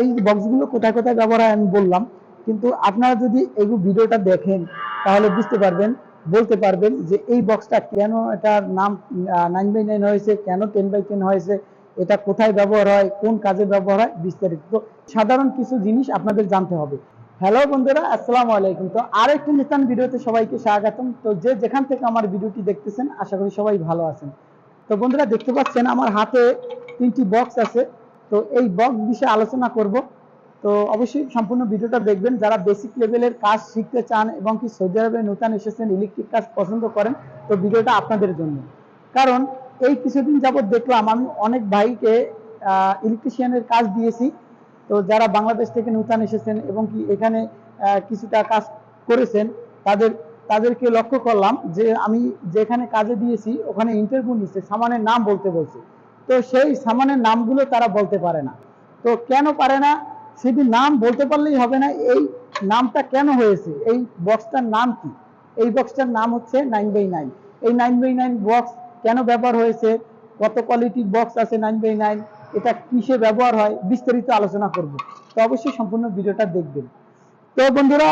এই বক্সগুলো কোথায় কোথায় ব্যবহার হয় আমি বললাম। কিন্তু আপনারা যদি এই ভিডিওটা দেখেন, তাহলে বুঝতে পারবেন, বলতে পারবেন যে এই বক্সটা কেন এটার নাম নাইন বাই নাইন হয়েছে, কেন টেন বাই টেন হয়েছে, এটা কোথায় ব্যবহার হয়, কোন কাজে ব্যবহার হয়, বিস্তারিত। তো সাধারণ কিছু জিনিস আপনাদের জানতে হবে। হ্যালো বন্ধুরা, আসসালামু আলাইকুম। তো আর একটি নতুন ভিডিওতে সবাইকে স্বাগতম। তো যে যেখান থেকে আমার ভিডিওটি দেখতেছেন, আশা করি সবাই ভালো আছেন। তো বন্ধুরা, দেখতে পাচ্ছেন আমার হাতে তিনটি বক্স আছে। তো এই বক্স বিষয়ে আলোচনা করব। তো অবশ্যই সম্পূর্ণ ভিডিওটা দেখবেন। যারা বেসিক লেভেলের কাজ শিখতে চান এবং কি সৌদি আরবে নতুন এসেছেন ইলেকট্রিক কাজ পছন্দ করেন, তো ভিডিওটা আপনাদের জন্য। কারণ এই কিছুদিন যাবত দেখলাম, আমি অনেক ভাইকে ইলেকট্রিশিয়ানের কাজ দিয়েছি। তো যারা বাংলাদেশ থেকে নূতন এসেছেন এবং কি এখানে কিছুটা কাজ করেছেন, তাদের, তাদেরকে লক্ষ্য করলাম যে আমি যেখানে কাজে দিয়েছি, ওখানে ইন্টারভিউ নিচ্ছে, সামানের নাম বলতে বলছে। তো সেই সামানের নামগুলো তারা বলতে পারে না। তো কেন পারে না? শুধু নাম বলতে পারলেই হবে না, এই নামটা কেন হয়েছে? এই বক্সটার নাম কি? এই বক্সটার নাম হচ্ছে নাইন বাই নাইন। এই নাইন বাই নাইন বক্স কেন ব্যবহার হয়েছে? কত কোয়ালিটির বক্স আছে নাইন বাই নাইন? এটা কিসে ব্যবহার হয়? বিস্তারিত আলোচনা করব। তো অবশ্যই সম্পূর্ণ ভিডিওটা দেখবেন। তো বন্ধুরা,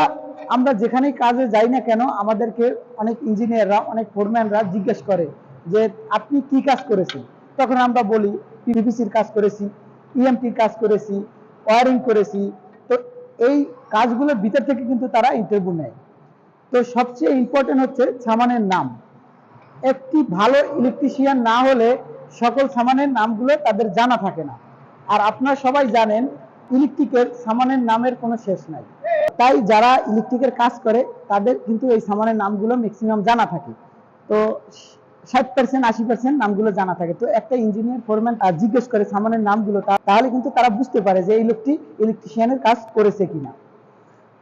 আমরা যেখানেই কাজে যাই না কেন, আমাদেরকে অনেক ইঞ্জিনিয়াররা অনেক ফোরম্যানরা জিজ্ঞেস করে যে, আপনি কি কাজ করেছেন? তখন আমরা বলি পিভিসির কাজ করেছি ইএমটির কাজ করেছি ওয়ারিং করেছি। তো এই কাজগুলোর ভিতর থেকে কিন্তু তারা ইন্টারভিউ নেয়। তো সবচেয়ে ইম্পর্টেন্ট হচ্ছে সামানের নাম। একটি ভালো ইলেকট্রিশিয়ান না হলে সকল সামানের নামগুলো তাদের জানা থাকে না। আর আপনারা সবাই জানেন ইলেকট্রিকের সামানের নামের কোনো শেষ নাই। তাই যারা ইলেকট্রিকের কাজ করে, তাদের কিন্তু এই সামানের নামগুলো ম্যাক্সিমাম জানা থাকে। তো ষাট পার্সেন্ট আশি পার্সেন্ট নামগুলো জানা থাকে। তো একটা ইঞ্জিনিয়ার ফোরম্যান জিজ্ঞেস করে সামানের নামগুলো তাহলে কিন্তু তারা বুঝতে পারে যে এই লোকটি ইলেকট্রিশিয়ানের কাজ করেছে কিনা।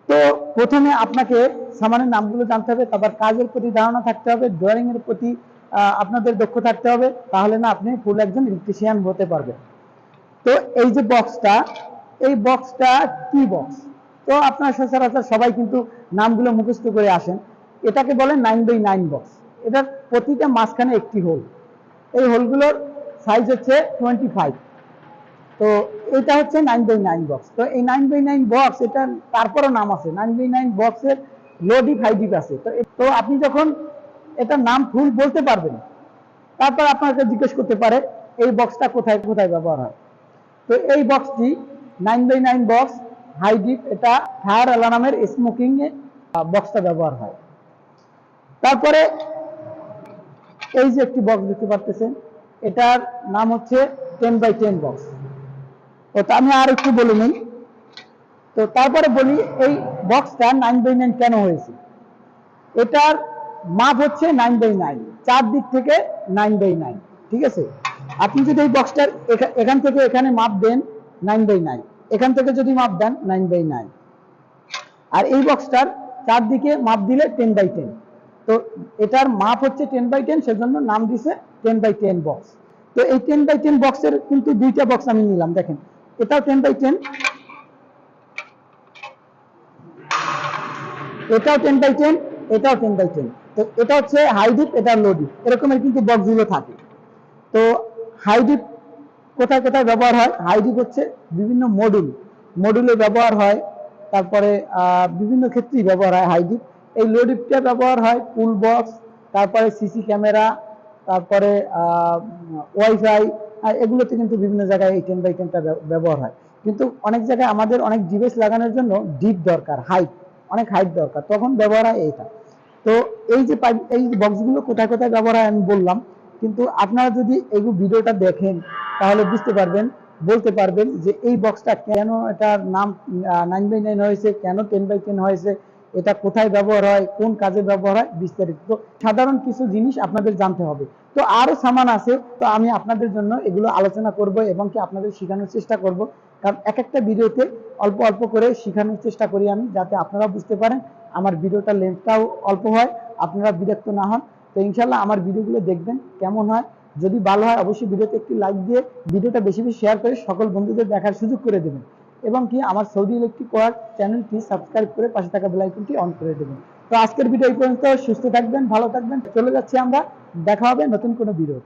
তো প্রথমে আপনাকে সামানের নামগুলো জানতে হবে, তারপর কাজের প্রতি ধারণা থাকতে হবে ড্রয়িং এর প্রতি আপনাদের দক্ষ থাকতে হবে, তাহলে না আপনি ফুল একজন ইলেকট্রিশিয়ান হতে পারবেন। তো এই যে বক্সটা এই বক্সটা কি বক্স তো আপনার সচরাচর সবাই কিন্তু নামগুলো মুখস্থ করে আসেন। এটাকে বলে নাইন বাই নাইন বক্স এটার প্রতিটা মাঝখানে একটি হোল এই হোলগুলোর সাইজ হচ্ছে টোয়েন্টি ফাইভ তো এটা হচ্ছে নাইন বাই নাইন বক্স তো এই নাইন বাই নাইন বক্স এটা তারপরও নাম আছে। নাইন বাই নাইন বক্সের লো ডিপ হাই ডিপ আছে। তো তো আপনি যখন এটার নাম ফুল বলতে পারবেন, তারপর আপনাকে জিজ্ঞেস করতে পারে, এই বক্সটা কোথায় কোথায় ব্যবহার হয়? তো এই বক্সটি nine by nine box high deep এটা ফায়ার অ্যালার্মের স্মোকিং বক্সটা ব্যবহার হয়। তারপরে এই যে একটি বক্স দেখতে পারতেছেন, এটার নাম হচ্ছে টেন বাই টেন বক্স তো আমি আর একটু বলে নিই। তো তারপরে বলি, এই বক্সটা নাইন বাই নাইন কেন হয়েছে? এটার মাপ হচ্ছে নাইন বাই নাইন চার দিক থেকে নাইন বাই নাইন ঠিক আছে? আপনি যদি এই বক্সটার এখান থেকে এখানে মাপ দেন নাইন বাই নাইন এখান থেকে যদি মাপ দেন নাইন বাই নাইন আর এই বক্সটার চারদিকে মাপ দিলে টেন বাই টেন তো এটার মাপ হচ্ছে টেন বাই টেন সেজন্য নাম দিছে টেন বাই টেন বক্স তো এই টেন বাই টেন বক্সের কিন্তু দুইটা বক্স আমি নিলাম, দেখেন। এটাও টেন বাই টেন এটাও টেন বাই টেন এটাও টেন বাই টেন তো এটা হচ্ছে হাই ডিপ এটা লো ডিপ এরকমের কিন্তু বক্সগুলো থাকে। তো হাই ডিপ কোথায় কোথায় ব্যবহার হয়? হাই ডিপ হচ্ছে বিভিন্ন মডুল মডুলে ব্যবহার হয়, তারপরে বিভিন্ন ক্ষেত্রেই ব্যবহার হয় হাই ডিপ এই লো ডিপটা ব্যবহার হয় পুল বক্স, তারপরে সিসি ক্যামেরা, তারপরে ওয়াইফাই এগুলোতে কিন্তু বিভিন্ন জায়গায় এই টেন বাই ব্যবহার হয়। কিন্তু অনেক জায়গায় আমাদের অনেক ডিভাইস লাগানোর জন্য ডিপ দরকার হাইট অনেক হাইট দরকার। তখন ব্যবহার হয় এইটা। তো এই যে এই বক্সগুলো কোথায় কোথায় ব্যবহার হয় আমি বললাম, কিন্তু আপনারা যদি এই ভিডিওটা দেখেন, তাহলে বুঝতে পারবেন, বলতে পারবেন যে এই বক্সটা কেন এটার নাম নাইন বাই নাইন হয়েছে, কেন টেন বাই টেন হয়েছে এটা কোথায় ব্যবহার হয়, কোন কাজে ব্যবহার হয় বিস্তারিত। তো সাধারণ কিছু জিনিস আপনাদের জানতে হবে। তো আরও সামান আছে, তো আমি আপনাদের জন্য এগুলো আলোচনা করব এবং কি আপনাদের শেখানোর চেষ্টা করব। কারণ এক একটা ভিডিওতে অল্প অল্প করে শেখানোর চেষ্টা করি আমি, যাতে আপনারা বুঝতে পারেন আমার ভিডিওটা লেন্থটাও অল্প হয়, আপনারা বিরক্ত না হন। তো ইনশাল্লাহ আমার ভিডিওগুলো দেখবেন, কেমন হয়। যদি ভালো হয়, অবশ্যই ভিডিওতে একটি লাইক দিয়ে ভিডিওটা বেশি বেশি শেয়ার করে সকল বন্ধুদের দেখার সুযোগ করে দেবেন। এবং কি আমার সৌদি ইলেকট্রিক ওয়ার্ক চ্যানেলটি সাবস্ক্রাইব করে পাশে থাকা বেল আইকনটি অন করে দেবেন। তো আজকের ভিডিও এই পর্যন্ত, সুস্থ থাকবেন, ভালো থাকবেন। চলে যাচ্ছি আমরা, দেখা হবে নতুন কোনো ভিডিও